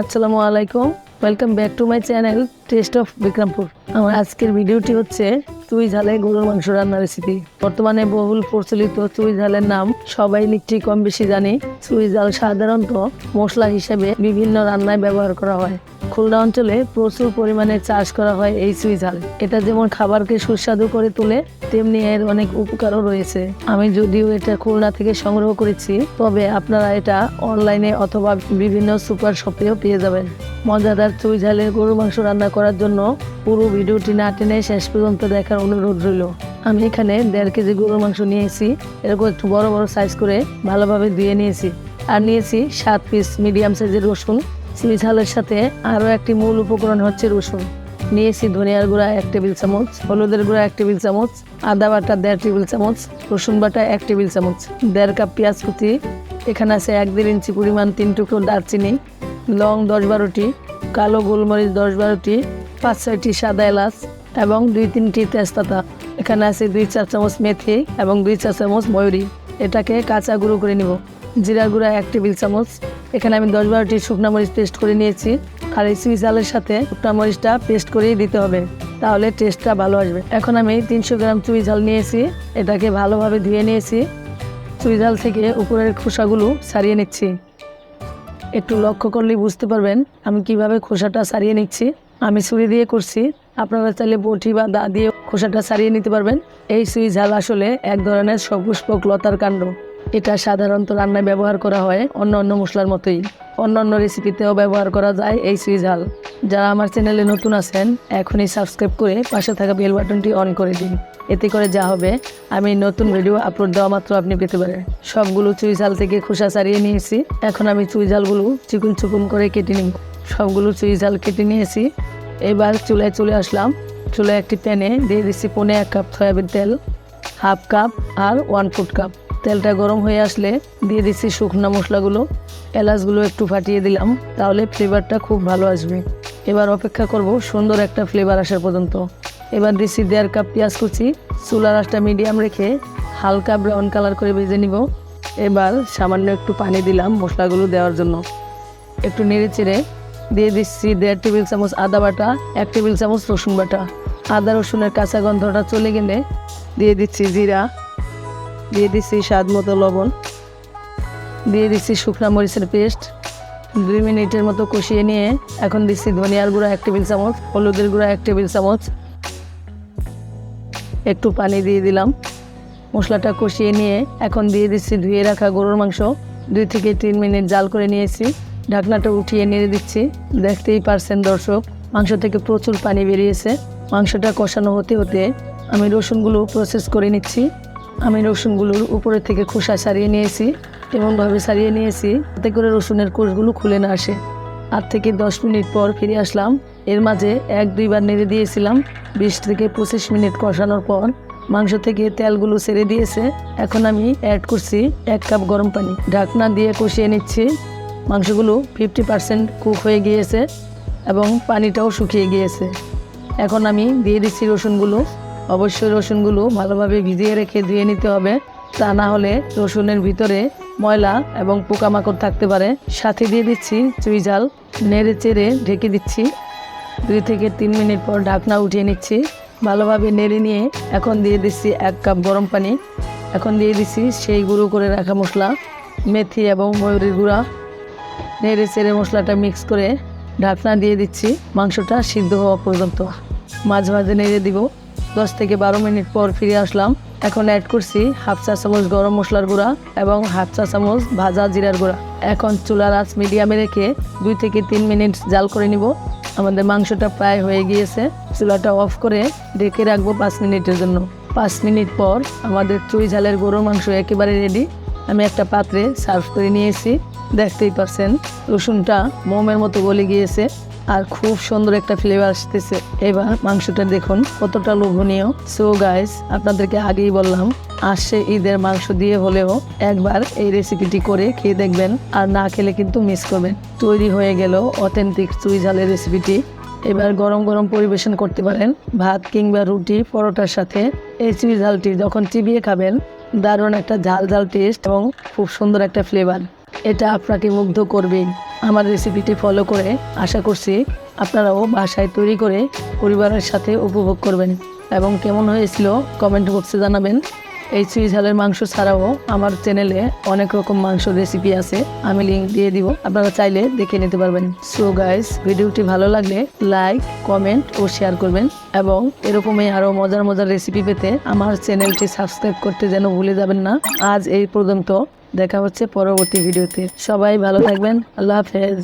আসসালামু আলাইকুম। Welcome back to my channel taste of Bikrampur আমার আজকের ভিডিওটি হচ্ছে চুই ঝালে গরুর মাংস রান্নার রেসিপি বর্তমানে বহুল প্রচলিত চুই ঝালের নাম সবাই নিশ্চয়ই কম বেশি জানি। চুই ঝাল সাধারণত মশলা হিসেবে বিভিন্ন রান্নায় ব্যবহার করা হয়। খুলনা অঞ্চলে প্রচুর পরিমাণে চাষ করা হয় এই চুই ঝাল। এটা যেমন খাবারকে সুস্বাদু করে তোলে, তেমনি এর অনেক উপকারও রয়েছে। আমি যদিও এটা খুলনা থেকে সংগ্রহ করেছি, তবে আপনারা এটা অনলাইনে অথবা বিভিন্ন সুপার শপেও পেয়ে যাবেন। মজাদার চুই ঝালের গরু মাংস রান্না করার জন্য পুরো ভিডিওটি না টেনে শেষ পর্যন্ত দেখার অনুরোধ রইল। আমি এখানে দেড় কেজি গরুর মাংস নিয়েছি। এরকম একটু বড় বড় সাইজ করে ভালোভাবে ধুয়ে নিয়েছি। আর নিয়েছি সাত পিস মিডিয়াম সাইজের রসুন। ঝালের সাথে আরও একটি মূল উপকরণ হচ্ছে রসুন। নিয়েছি ধনিয়ার গুঁড়া এক টেবিল চামচ, হলুদের গুঁড়া এক টেবিল চামচ, আদা বাটা দেড় টেবিল চামচ, রসুন বাটা এক টেবিল চামচ, দেড় কাপ পেঁয়াজ কুচি, এখানে আছে এক দেড় ইঞ্চি পরিমাণ তিন টুকরো দারচিনি, লং দশ বারোটি, কালো গোলমরিচ দশ বারোটি পাঁচ ছয়টি সাদা এলাচ এবং দুই তিনটি তেজপাতা। এখানে আছে দুই চার চামচ মেথি এবং দুই চার চামচ ময়ূরি। এটাকে কাঁচা গুঁড়ো করে নিব। জিরা গুঁড়া এক টেবিল চামচ। এখানে আমি দশ বারোটি শুকনা মরিচ পেস্ট করে নিয়েছি। আর এই সুইচ ঝালের সাথে শুকনা মরিচটা পেস্ট করেই দিতে হবে, তাহলে টেস্টটা ভালো আসবে। এখন আমি তিনশো গ্রাম চুই ঝাল নিয়েছি। এটাকে ভালোভাবে ধুয়ে নিয়েছি। চুই ঝাল থেকে উপরের খোসাগুলো ছাড়িয়ে নিচ্ছি। একটু লক্ষ্য করলেই বুঝতে পারবেন আমি কীভাবে খোসাটা ছাড়িয়ে নিচ্ছি। আমি ছুরি দিয়ে করছি। আপনারা চাইলে বটি বা দা দিয়ে খোসাটা ছাড়িয়ে নিতে পারবেন। এই সুই ঝাল আসলে এক ধরনের সপুষ্পক লতার কাণ্ড। এটা সাধারণত রান্নায় ব্যবহার করা হয় অন্য অন্য মশলার মতোই। অন্য অন্য রেসিপিতেও ব্যবহার করা যায় এই সুই ঝাল। যারা আমার চ্যানেলে নতুন আছেন, এখনই সাবস্ক্রাইব করে পাশে থাকা বেল বাটনটি অন করে দিন। এতে করে যা হবে, আমি নতুন ভিডিও আপলোড দেওয়া মাত্র আপনি পেতে পারেন। সবগুলো চুই ঝাল থেকে খোসা ছাড়িয়ে নিয়েছি। এখন আমি চুই ঝালগুলো চিকুন চিকুন করে কেটে নিব। সবগুলো চুই ঝাল কেটে নিয়েছি। এবার চুলায় চলে আসলাম। চুলায় একটি প্যানে দিয়ে দিচ্ছি পনে এক কাপ সয়াবিন তেল, হাফ কাপ আর ওয়ান ফুট কাপ তেলটা গরম হয়ে আসলে দিয়ে দিচ্ছি শুকনো মশলাগুলো। এলাচগুলো একটু ফাটিয়ে দিলাম, তাহলে ফ্লেভারটা খুব ভালো আসবে। এবার অপেক্ষা করব সুন্দর একটা ফ্লেভার আসার পর্যন্ত। এবার দিচ্ছি দেড় কাপ পেঁয়াজ কুচি। চুলার আঁচটা মিডিয়াম রেখে হালকা ব্রাউন কালার করে ভেজে নিব। এবার সামান্য একটু পানি দিলাম মশলাগুলো দেওয়ার জন্য। একটু নেড়ে চেড়ে দিয়ে দিচ্ছি দেড় টেবিল চামচ আদা বাটা, এক টেবিল চামচ রসুন বাটা। আদা, রসুনের কাঁচা গন্ধটা চলে গেলে দিয়ে দিচ্ছি জিরা, দিয়ে দিচ্ছি স্বাদ মতো লবণ, দিয়ে দিচ্ছি শুকনা মরিচের পেস্ট। দুই মিনিটের মতো কষিয়ে নিয়ে এখন দিচ্ছি ধনিয়ার গুঁড়া এক টেবিল চামচ, হলুদের গুঁড়া এক টেবিল চামচ। একটু পানি দিয়ে দিলাম। মশলাটা কষিয়ে নিয়ে এখন দিয়ে দিচ্ছি ধুয়ে রাখা গরুর মাংস। দুই থেকে তিন মিনিট জাল করে নিয়েছি। ঢাকনাটা উঠিয়ে নেড়ে দিচ্ছি। দেখতেই পারছেন দর্শক, মাংস থেকে প্রচুর পানি বেরিয়েছে। মাংসটা কষানো হতে হতে আমি রসুনগুলো প্রসেস করে নিচ্ছি। আমি রসুনগুলোর উপরে থেকে খোসা সারিয়ে নিয়েছি এমনভাবে সারিয়ে নিয়েছি যাতে করে রসুনের কোষগুলো খুলে না আসে। আট থেকে দশ মিনিট পর ফিরে আসলাম। এর মাঝে এক দুইবার নেড়ে দিয়েছিলাম। বিশ থেকে পঁচিশ মিনিট কষানোর পর মাংস থেকে তেলগুলো ছেড়ে দিয়েছে। এখন আমি অ্যাড করছি এক কাপ গরম পানি। ঢাকনা দিয়ে কষিয়ে নিচ্ছি। মাংসগুলো ফিফটি পার্সেন্ট কুক হয়ে গিয়েছে এবং পানিটাও শুকিয়ে গিয়েছে। এখন আমি দিয়ে দিচ্ছি রসুনগুলো। অবশ্যই রসুনগুলো ভালোভাবে ভিজিয়ে রেখে ধুয়ে নিতে হবে। তা না হলে রসুনের ভিতরে ময়লা এবং পোকামাকড় থাকতে পারে। সাথে দিয়ে দিচ্ছি চুই ঝাল। নেড়ে চেড়ে ঢেকে দিচ্ছি। দুই থেকে তিন মিনিট পর ঢাকনা উঠিয়ে নিচ্ছি। ভালোভাবে নেড়ে নিয়ে এখন দিয়ে দিচ্ছি এক কাপ গরম পানি। এখন দিয়ে দিচ্ছি সেই গুঁড়ো করে রাখা মশলা, মেথি এবং ময়ূরের গুঁড়া। নেড়ে চেড়ে মশলাটা মিক্স করে ঢাকনা দিয়ে দিচ্ছি। মাংসটা সিদ্ধ হওয়া পর্যন্ত। মাঝে মাঝে নেড়ে দিব। দশ থেকে বারো মিনিট পর ফিরে আসলাম। এখন অ্যাড করছি হাফ চা চামচ গরম মশলার গুঁড়া এবং হাফ চা চামচ ভাজা জিরার গুঁড়া। এখন চুলার আঁচ মিডিয়ামে রেখে দুই থেকে তিন মিনিট জাল করে নিব। আমাদের মাংসটা প্রায় হয়ে গিয়েছে। চুলাটা অফ করে ঢেকে রাখব পাঁচ মিনিটের জন্য। পাঁচ মিনিট পর আমাদের চুই ঝালের গরুর মাংস একেবারে রেডি আমি একটা পাত্রে সার্ভ করে নিয়েছি। দেখতেই পাচ্ছেন রসুনটা মোমের মতো গলে গিয়েছে আর খুব সুন্দর একটা ফ্লেভার আসতেছে। এবার মাংসটা দেখুন, কতটা লোভনীয়। সো গাইস আপনাদেরকে আগেই বললাম, আসছে ঈদের মাংস দিয়ে হলেও একবার এই রেসিপিটি করে খেয়ে দেখবেন আর না খেলে কিন্তু মিস করবেন। তৈরি হয়ে গেল অথেন্টিক চুই ঝালের রেসিপিটি এবার গরম গরম পরিবেশন করতে পারেন, ভাত কিংবা রুটি, পরোটার সাথে। এই চুই ঝালটি যখন চিবিয়ে খাবেন, দারুণ একটা ঝাল ঝাল টেস্ট এবং খুব সুন্দর একটা ফ্লেভার এটা আপনাকে মুগ্ধ করবে। আমার রেসিপিটি ফলো করে আশা করছি আপনারাও বাসায় তৈরি করে পরিবারের সাথে উপভোগ করবেন। এবং কেমন হয়েছিল কমেন্ট বক্সে জানাবেন। এই চুই ঝালের মাংস ছাড়াও আমার চ্যানেলে অনেক রকম মাংস রেসিপি আছে। আমি লিঙ্ক দিয়ে দিব। আপনারা চাইলে দেখে নিতে পারবেন। সো গাইস ভিডিওটি ভালো লাগলে লাইক কমেন্ট ও শেয়ার করবেন এবং এরকমই আরও মজার মজার রেসিপি পেতে আমার চ্যানেলটি সাবস্ক্রাইব করতে যেন ভুলে যাবেন না। আজ এই পর্যন্ত দেখা হচ্ছে পরবর্তী ভিডিওতে। সবাই ভালো থাকবেন। আল্লাহ হাফেজ।